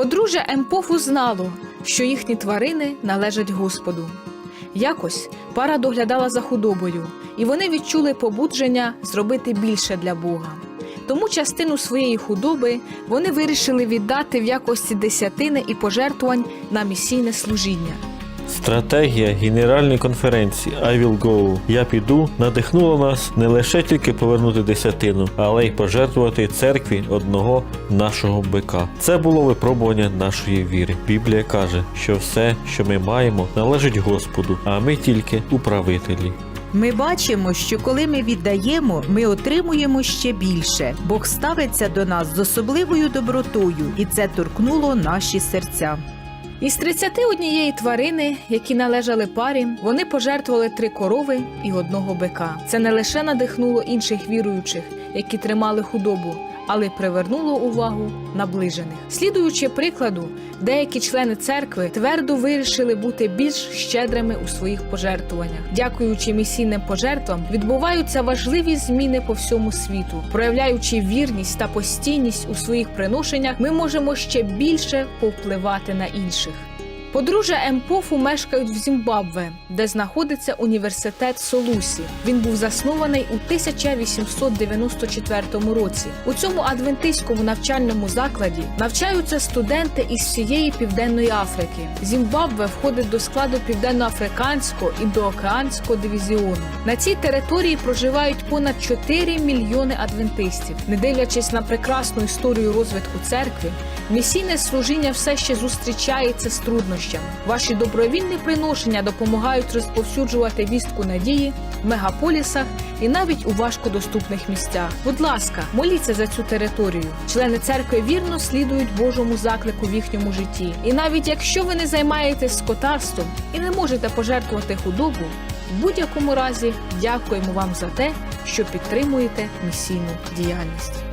Подружжя Емпофу знало, що їхні тварини належать Господу. Якось пара доглядала за худобою, і вони відчули побудження зробити більше для Бога. Тому частину своєї худоби вони вирішили віддати в якості десятини і пожертвувань на місійне служіння. Стратегія Генеральної конференції I will go, я піду надихнула нас не лише тільки повернути десятину, але й пожертвувати церкві одного нашого бика. Це було випробування нашої віри. Біблія каже, що все, що ми маємо, належить Господу, а ми тільки управителі. Ми бачимо, що коли ми віддаємо, ми отримуємо ще більше. Бог ставиться до нас з особливою добротою, і це торкнуло наші серця. Із 31 тварини, які належали парі, вони пожертвували три корови і одного бика. Це не лише надихнуло інших віруючих, які тримали худобу, але привернуло увагу наближених. Слідуючи прикладу, деякі члени церкви твердо вирішили бути більш щедрими у своїх пожертвуваннях. Дякуючи місійним пожертвам, відбуваються важливі зміни по всьому світу. Проявляючи вірність та постійність у своїх приношеннях, ми можемо ще більше повпливати на інших. Подружжя Емпофу мешкають в Зімбабве, де знаходиться університет Солусі. Він був заснований у 1894 році. У цьому адвентистському навчальному закладі навчаються студенти із всієї південної Африки. Зімбабве входить до складу південноафриканського індоокеанського дивізіону. На цій території проживають понад 4 мільйони адвентистів. Не дивлячись на прекрасну історію розвитку церкви, місійне служіння все ще зустрічається з труднощами. Ваші добровільні приношення допомагають розповсюджувати вістку надії в мегаполісах і навіть у важкодоступних місцях. Будь ласка, моліться за цю територію. Члени церкви вірно слідують Божому заклику в їхньому житті. І навіть якщо ви не займаєтесь скотарством і не можете пожертвувати худобу, в будь-якому разі дякуємо вам за те, що підтримуєте місійну діяльність.